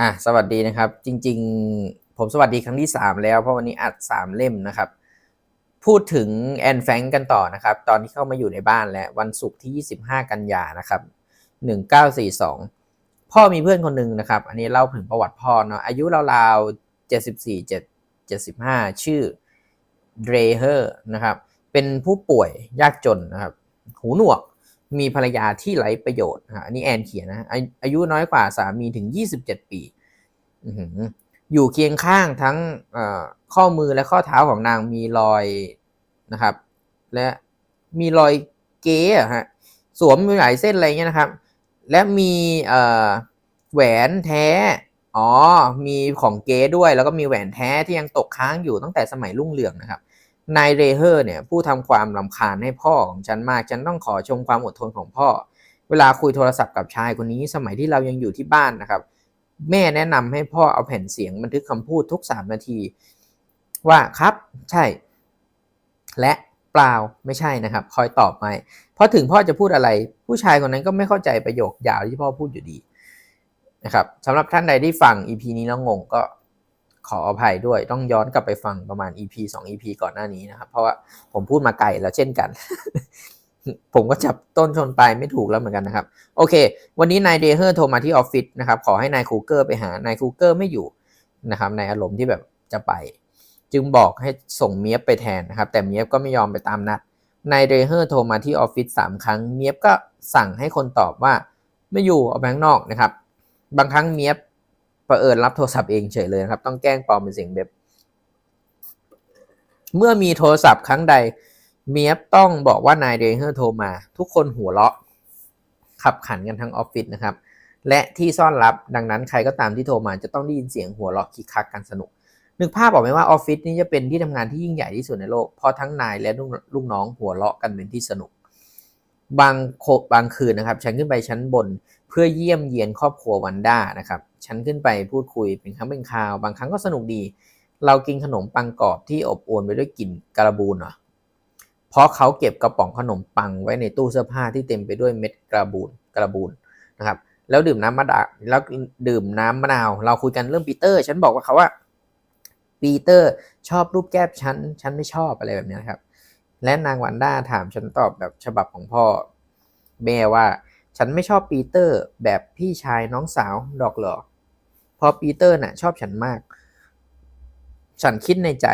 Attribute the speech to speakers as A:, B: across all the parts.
A: อะสวัสดีนะครับ จริง ๆ ผมสวัสดีครั้งที่ 3 แล้ว เพราะวันนี้อัด 3 เล่มนะครับ พูดถึงแอนแฟงกันต่อนะครับ ตอนที่เข้ามาอยู่ในบ้านแล้ว วันศุกร์ที่ 25 กันยานะครับ 1942 พ่อมีเพื่อนคนหนึ่งนะครับ อันนี้เล่าถึงประวัติพ่อเนาะอายุราวๆ 74 75 ชื่อเดรเฮอร์นะครับ เป็นผู้ป่วยยากจนนะครับ หูหนวก มีภรรยาที่ไร้ประโยชน์ฮะอันนี้แอนเขียนนะอายุน้อยกว่าสามีถึง 27 ปีอื้อหืออยู่เคียงข้างทั้งข้อมือและข้อเท้าของนางมีรอยนะครับ และมีรอยเก๊อะฮะสวมมีหลายเส้นอะไรเงี้ยนะครับ และมีแหวนแท้ อ๋อ มีของเก๊ด้วย แล้วก็มีแหวนแท้ที่ยังตกค้างอยู่ตั้งแต่สมัยรุ่งเรืองนะครับ นายเรเฮอร์เนี่ยผู้ทำความลำคาญให้พ่อของฉันมาก ฉันต้องขอชมความอดทนของพ่อ เวลาคุยโทรศัพท์กับชายคนนี้สมัยที่เรายังอยู่ที่บ้านนะครับ แม่แนะนำให้พ่อเอาแผ่นเสียงบันทึกคำพูดทุก 3 นาที ว่าครับใช่ และเปล่าไม่ใช่นะครับ คอยตอบไปพอถึงพ่อจะพูดอะไร ผู้ชายคนนั้นก็ไม่เข้าใจประโยคยาวที่พ่อพูดอยู่ดีนะครับสำหรับท่านใดที่ฟัง EP นี้แล้วงงก็ ขออภัยด้วยต้องย้อนกลับไปฟังประมาณ EP 2 EP ก่อนหน้านี้นะครับ เพราะว่าผมพูดมาไกลแล้วเช่นกัน ผมก็จับต้นชนปลายไม่ถูกแล้วเหมือนกันนะครับ โอเค วันนี้นายเดเฮอร์โทรมาที่ออฟฟิศนะครับ ขอให้นายคูเกอร์ไปหานายคูเกอร์ไม่อยู่นะครับในอารมณ์ที่แบบจะไป จึงบอกให้ส่งเมียบไปแทนนะครับ แต่เมียบก็ไม่ยอมไปตามนัดนายเดเฮอร์โทรมาที่ออฟฟิศสามครั้งเมียบก็สั่งให้คนตอบว่าไม่อยู่เอาไปข้างนอกนะครับ บางครั้งเมียบ ประเอิญรับโทรศัพท์เองเฉยเลยนะครับ ต้องแกล้งปลอมเป็นเสียงเบบเมื่อมีโทรศัพท์ครั้งใดเมียบต้องบอกว่านายเดเฮอร์โทรมา ทุกคนหัวเราะ ขับขันกันทั้งออฟฟิศนะครับ และที่ซ่อนลับดังนั้นใครก็ตามที่โทรมาจะต้องได้ยินเสียงหัวเราะคิกคักกันสนุก นึกภาพออกไหมว่าออฟฟิศนี้จะเป็นที่ทำงานที่ยิ่งใหญ่ที่สุดในโลก เพราะทั้งนายและลูกน้องหัวเราะกันเป็นที่สนุก บางโคบางคืนนะครับ ฉันขึ้นไปชั้นบน พื่อเยี่ยมเยียนครอบครัววันด้านะครับ ฉันขึ้นไปพูดคุยเป็นครั้งเป็นคราว บางครั้งก็สนุกดี เรากินขนมปังกรอบที่อบอวลไปด้วยกลิ่นการบูนเหรอ เพราะเขาเก็บกระป๋องขนมปังไว้ในตู้เสื้อผ้าที่เต็มไปด้วยเม็ดกระบูนกระบูนนะครับ แล้วดื่มน้ำมะดาแล้วดื่มน้ำมะนาว เราคุยกันเรื่องปีเตอร์ ฉันบอกว่าเขาว่าปีเตอร์ชอบรูปแก้มฉัน ฉันไม่ชอบอะไรแบบนี้ครับ และนางวันด้าถามฉันตอบแบบฉบับของพ่อแม่ว่า ฉันไม่ชอบปีเตอร์แบบพี่ชายน้องสาวดอกหรอเพราะปีเตอร์น่ะชอบฉันมาก ฉันคิดในใจ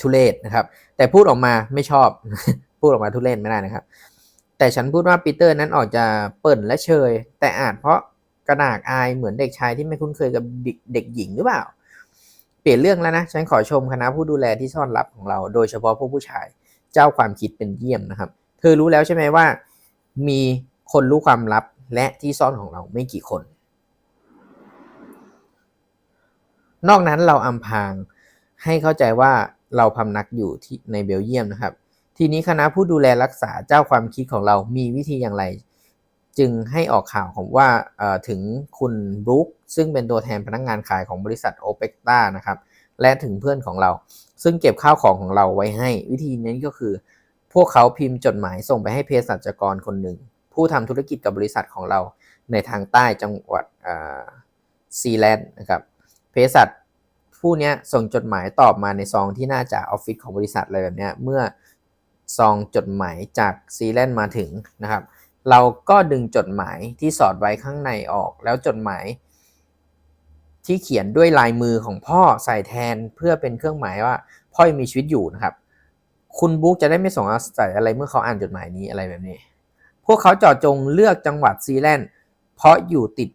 A: ทุเรศนะครับ แต่พูดออกมาไม่ชอบ พูดออกมาทุเรศไม่ได้นะครับ แต่ฉันพูดว่าปีเตอร์นั้นออกจะเปิ่นและเชย แต่อาจเพราะกระดากอายเหมือนเด็กชายที่ไม่คุ้นเคยกับเด็กหญิงหรือเปล่า เปลี่ยนเรื่องแล้วนะ ฉันขอชมคณะผู้ดูแลที่ซ่อนลับของเรา โดยเฉพาะพวกผู้ชาย เจ้าความคิดเป็นเยี่ยมนะครับ เธอรู้แล้วใช่ไหมว่า มีคนรู้ความลับและที่ซ่อนของเราไม่กี่คน นอกนั้นเราอำพางให้เข้าใจว่าเราพำนักอยู่ที่ในเบลเยียมนะครับ ทีนี้คณะผู้ดูแลรักษาเจ้าความคิดของเรามีวิธีอย่างไร จึงให้ออกข่าวของว่าถึงคุณบรูคซึ่งเป็นตัวแทนพนักงงานขายของบริษัทโอเปกตานะครับ และถึงเพื่อนของเรา ซึ่งเก็บข้าวของของเราไว้ให้ วิธีนี้ก็คือ พวกเขาพิมพ์จดหมายส่งไปให้เภสัชกรคนหนึ่ง ผู้ทำธุรกิจกับบริษัทของเราในทางใต้จังหวัดซีแลนด์นะครับเภสัชผู้นี้ส่งจดหมายตอบมาในซองที่น่าจะออฟฟิศของบริษัทอะไรแบบนี้เมื่อซองจดหมายจากซีแลนด์มาถึงนะครับ เราก็ดึงจดหมายที่สอดไว้ข้างในออก แล้วจดหมายที่เขียนด้วยลายมือของพ่อใส่แทนเพื่อเป็นเครื่องหมายว่าพ่อยังมีชีวิตอยู่นะครับ คุณบุ๊กจะได้ไม่ส่งใส่อะไรเมื่อเขาอ่านจดหมายนี้อะไรแบบนี้ พวกเขาเจาะจงเลือกจังหวัดซีแลนด์ เพราะอยู่ติด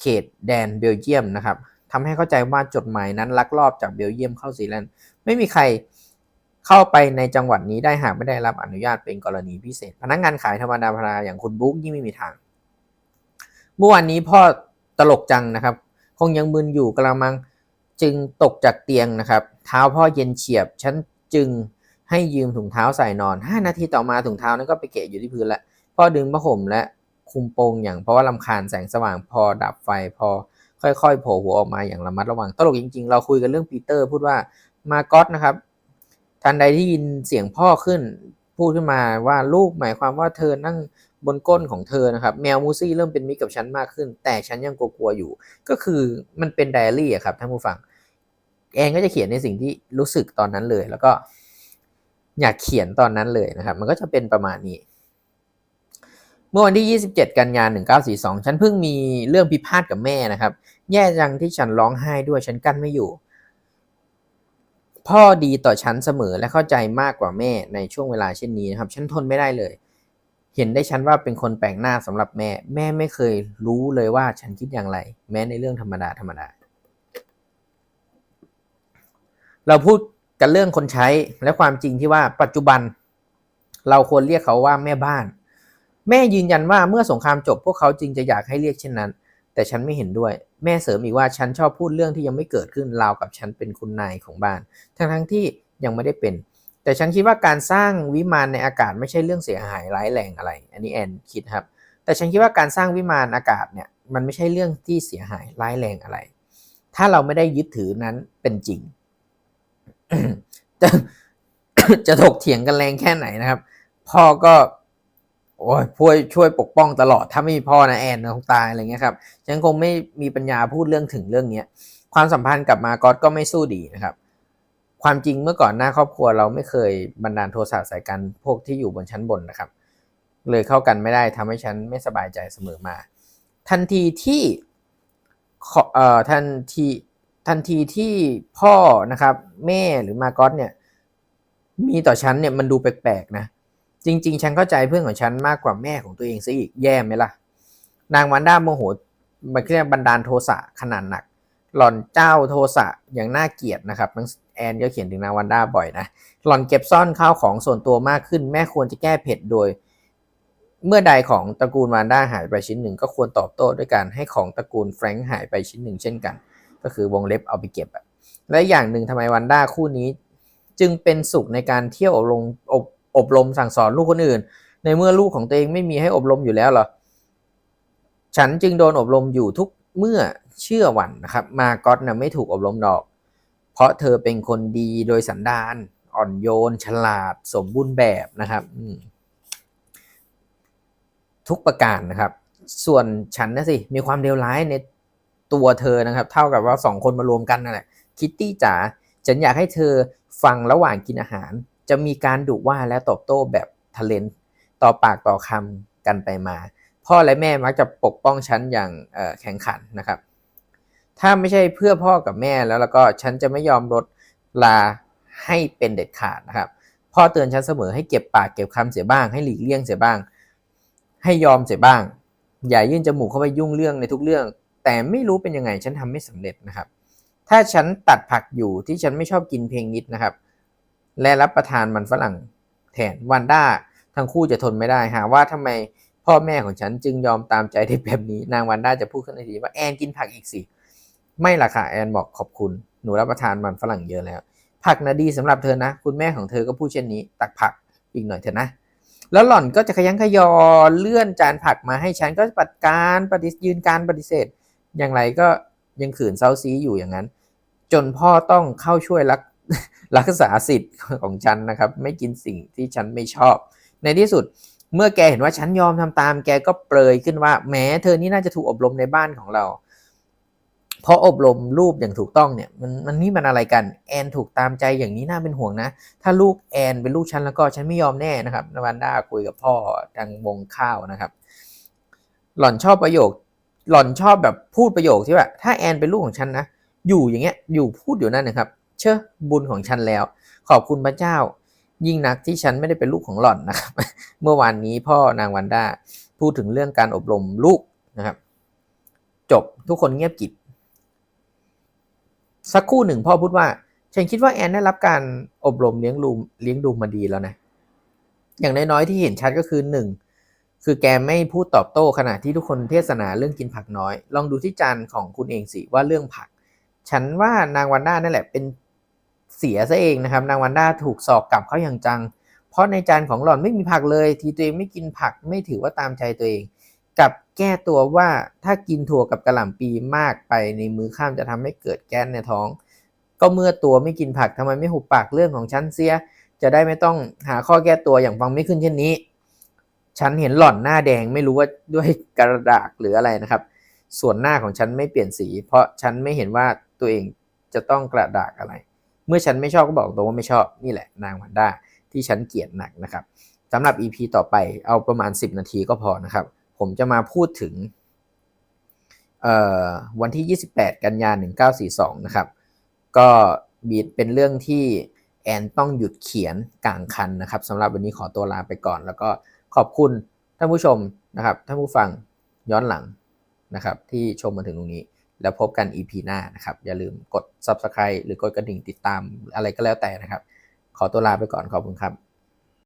A: เขตแดนเบลเยียมนะครับทำให้เข้าใจว่าจดหมายนั้นลักลอบจากเบลเยียมเข้าซีแลนด์ ไม่มีใครเข้าไปในจังหวัดนี้ได้หากไม่ได้รับอนุญาตเป็นกรณีพิเศษ พนักงงานขายธรรมดาพราอย่างคุณบุ๊กยิ่งไม่มีทาง เมื่อวานนี้พ่อตลกจังนะครับ คงยังมึนอยู่กระมังจึงตกจากเตียงนะครับ เท้าพ่อเย็นเฉียบ ฉันจึง ให้ยืมถุงเท้าใส่นอน 5 นาทีต่อมาถุงเท้านั้นก็ไปเกะอยู่ที่พื้นล้วพ่อดึงผ้าห่มและคุมโปงอย่างเพราะว่าลำคาญแสงสว่างพอดับไฟพอค่อยๆโผล่หัวออกมาอย่างระมัดระวังตลกจริง ๆ เราคุยกันเรื่องปีเตอร์ พูดว่ามาก็ตนะครับ ทันใดที่ยินเสียงพ่อขึ้น พูดขึ้นมาว่าลูกหมายความว่าเธอนั่งบนก้นของเธอนะครับ แมวมูซี่เริ่มเป็นมิตรกับฉันมากขึ้น แต่ฉันยังกลัวๆอยู่ ก็คือมันเป็นไดอารี่ครับท่านผู้ฟัง แอนก็จะเขียนในสิ่งที่รู้สึกตอนนั้นเลยแล้วก็ อยากเขียนตอนนั้นเลยนะครับ มันก็จะเป็นประมาณนี้ เมื่อวันที่ 27 กันยายน1942 ฉันเพิ่งมีเรื่องพิพาทกับแม่นะครับ แย่จังที่ฉันร้องไห้ด้วยฉันกั้นไม่อยู่ พ่อดีต่อฉันเสมอและเข้าใจมากกว่าแม่ในช่วงเวลาเช่นนี้นะครับ ฉันทนไม่ได้เลย เห็นได้ฉันว่าเป็นคนแปลกหน้าสำหรับแม่ แม่ไม่เคยรู้เลยว่าฉันคิดอย่างไร แม้ในเรื่องธรรมดาธรรมดาเราพูด กันเรื่องคนใช้และความจริงที่ว่าปัจจุบัน เราควรเรียกเขาว่าแม่บ้าน แม่ยืนยันว่าเมื่อสงครามจบพวกเขาจึงจะอยากให้เรียกเช่นนั้น แต่ฉันไม่เห็นด้วย แม่เสริมอีกว่าฉันชอบพูดเรื่องที่ยังไม่เกิดขึ้นราวกับฉันเป็นคุณนายของบ้าน ทั้งทั้งที่ยังไม่ได้เป็น แต่ฉันคิดว่าการสร้างวิมานในอากาศไม่ใช่เรื่องเสียหายร้ายแรงอะไร อันนี้แอนคิดครับ แต่ฉันคิดว่าการสร้างวิมานอากาศเนี่ยมันไม่ใช่เรื่องที่เสียหายร้ายแรงอะไร ถ้าเราไม่ได้ยึดถือนั้นเป็นจริง จะจะถกเถียงกันแรงแค่ไหนนะครับ พ่อก็โอ้ยช่วยช่วยปกป้องตลอด ถ้าไม่มีพ่อนะแอนคงตายอะไรเงี้ยครับฉันคงไม่มีปัญญาพูดเรื่องถึงเรื่องเนี้ย ความสัมพันธ์กับมากอตก็ไม่สู้ดีนะครับ ความจริงเมื่อก่อนหน้าครอบครัวเราไม่เคยบันดาลโทสะใส่กันพวกที่อยู่บนชั้นบนนะครับ เลยเข้ากันไม่ได้ทำให้ฉันไม่สบายใจเสมอมา ทันทีที่เอ่อทันที ทันทีที่พ่อนะครับ แม่หรือมาร์กอตเนี่ย มีต่อฉันเนี่ยมันดูแปลกๆนะ จริง ๆ ฉันเข้าใจเพื่อนของฉันมากกว่าแม่ของตัวเองซะอีกแย่ไหมล่ะ นางวันด้าโมโหมันเรียกบันดาลโทสะขนาดหนัก หล่อนเจ้าโทสะอย่างน่าเกลียดนะครับทั้งแอนก็เขียนถึงนางวันด้าบ่อยนะ หล่อนเก็บซ่อนข้าวของส่วนตัวมากขึ้น แม่ควรจะแก้เผ็ดโดย เมื่อใดของตระกูลวันด้าหายไปชิ้นหนึ่ง ก็ควรตอบโต้ด้วยการให้ของตระกูลแฟรงค์หายไปชิ้นหนึ่งเช่นกัน ก็คือวงเล็บเอาไปเก็บอะและอย่างหนึ่งทำไมวันด้าคู่นี้ จึงเป็นสุขในการเที่ยวอบรมอบอบรมสั่งสอนลูกคนอื่น ในเมื่อลูกของตัวเองไม่มีให้อบรมอยู่แล้วหรอฉันจึงโดนอบรมอยู่ทุกเมื่อเชื่อวันนะครับ มาก็อตนะไม่ถูกอบรมดอก เพราะเธอเป็นคนดีโดยสันดานอ่อนโยน ฉลาด สมบูรณ์แบบนะครับทุกประการนะครับ ส่วนฉันนะสิ มีความเลวร้ายใน ตัวเธอนะครับ เท่ากับว่าสองคนมารวมกันนั่นแหละคิตตี้จ๋าฉันอยากให้เธอฟังระหว่างกินอาหาร จะมีการดุว่าและตอบโต้แบบทะเลนต่อปากต่อคำกันไปมา พ่อและแม่มักจะปกป้องฉันอย่างแข็งขันนะครับ ถ้าไม่ใช่เพื่อพ่อกับแม่แล้วแล้วก็ฉันจะไม่ยอมลดลาให้เป็นเด็ดขาดนะครับ พ่อเตือนฉันเสมอให้เก็บปากเก็บคำเสียบ้าง ให้หลีกเลี่ยงเสียบ้าง ให้ยอมเสียบ้าง อย่ายื่นจมูกเข้าไปยุ่งเรื่องในทุกเรื่อง แต่ไม่รู้เป็นยังไงฉันทำไม่สำเร็จนะครับ ถ้าฉันตัดผักอยู่ที่ฉันไม่ชอบกินเพลงนิดนะครับ และรับประทานมันฝรั่งแทนวันด้าทั้งคู่จะทนไม่ได้หาว่าทำไมพ่อแม่ของฉันจึงยอมตามใจได้แบบนี้ นางวันด้าจะพูดขึ้นในทีว่าแอนกินผักอีกสิไม่ล่ะค่ะแอนบอกขอบคุณ หนูรับประทานมันฝรั่งเยอะแล้ว ผักนะดีสำหรับเธอนะ คุณแม่ของเธอก็พูดเช่นนี้ ตักผักอีกหน่อยเถอะนะ แล้วหล่อนก็จะขยันขยอเลื่อนจานผักมาให้ฉันก็ปฏิการปฏิยืนการปฏิเสธ อย่างไรก็ยังขืนเซาซีอยู่อย่างนั้น จนพ่อต้องเข้าช่วยรักรักษาสิทธิ์ของฉันนะครับ ไม่กินสิ่งที่ฉันไม่ชอบ ในที่สุดเมื่อแกเห็นว่าฉันยอมทำตาม แกก็เปรยขึ้นว่าแหม้เธอนี่น่าจะถูกอบรมในบ้านของเรา เพราะอบรมรูปอย่างถูกต้องเนี่ยมันมันนี่มันอะไรกันแอนถูกตามใจอย่างนี้น่าเป็นห่วงนะ ถ้าลูกแอนเป็นลูกฉันแล้วก็ฉันไม่ยอมแน่นะครับนวันด้าคุยกับพ่อทางวงข้าวนะครับ หล่อนชอบประโยค หล่อนชอบแบบพูดประโยคที่ว่าถ้าแอนเป็นลูกของฉันนะอยู่อย่างเงี้ยอยู่พูดอยู่นั่นนะครับ เชื่อบุญของฉันแล้ว ขอบคุณพระเจ้า ยิ่งนักที่ฉันไม่ได้เป็นลูกของหล่อนนะครับ เมื่อวานนี้พ่อนางวันด้าพูดถึงเรื่องการอบรมลูกนะครับ จบทุกคนเงียบกิบสักครู่หนึ่งพ่อพูดว่าฉันคิดว่าแอนได้รับการอบรมเลี้ยงดูเลี้ยงดูมาดีแล้วนะอย่างน้อยๆที่เห็นชัดก็คือหนึ่ง คือแกไม่พูดตอบโต้ขณะที่ทุกคนเทศนาเรื่องกินผักน้อย ลองดูที่จานของคุณเองสิว่าเรื่องผัก ฉันว่านางวันด้านั่นแหละเป็นเสียซะเองนะครับ นางวันด้าถูกสอกกลับเขาอย่างจัง เพราะในจานของหล่อนไม่มีผักเลย ทีตัวเองไม่กินผักไม่ถือว่าตามใจตัวเองกับแก้ตัวว่าถ้ากินถั่วกับกระหล่ำปีมากไปในมื้อข้ามจะทำให้เกิดแก๊สในท้อง ก็เมื่อตัวไม่กินผักทำไมไม่หุบปากเรื่องของฉันเสีย จะได้ไม่ต้องหาข้อแก้ตัวอย่างฟังไม่ขึ้นเช่นนี้ ฉันเห็นหล่อนหน้าแดงไม่รู้ว่าด้วยกระดากหรืออะไรนะครับ ส่วนหน้าของฉันไม่เปลี่ยนสี เพราะฉันไม่เห็นว่าตัวเองจะต้องกระดากอะไร เมื่อฉันไม่ชอบก็บอกตรงว่าไม่ชอบนี่แหละนางวันด้าที่ฉันเกลียดหนักนะครับสำหรับ EP ต่อไปเอาประมาณ 10 นาทีก็พอนะครับ ผมจะมาพูดถึงวันที่ 28 กันยา1942 นะครับ ก็บีดเป็นเรื่องที่แอนต้องหยุดเขียนกลางคันนะครับสำหรับวันนี้ขอตัวลาไปก่อน แล้วก็ขอบคุณท่านผู้ชมนะครับท่านผู้ฟังย้อนหลังนะครับที่ชมมาถึงตรงนี้ แล้วพบกัน EP หน้านะครับ อย่าลืมกด Subscribe หรือกดกระดิ่งติดตามอะไรก็แล้วแต่นะครับ ขอตัวลาไปก่อนขอบคุณครับ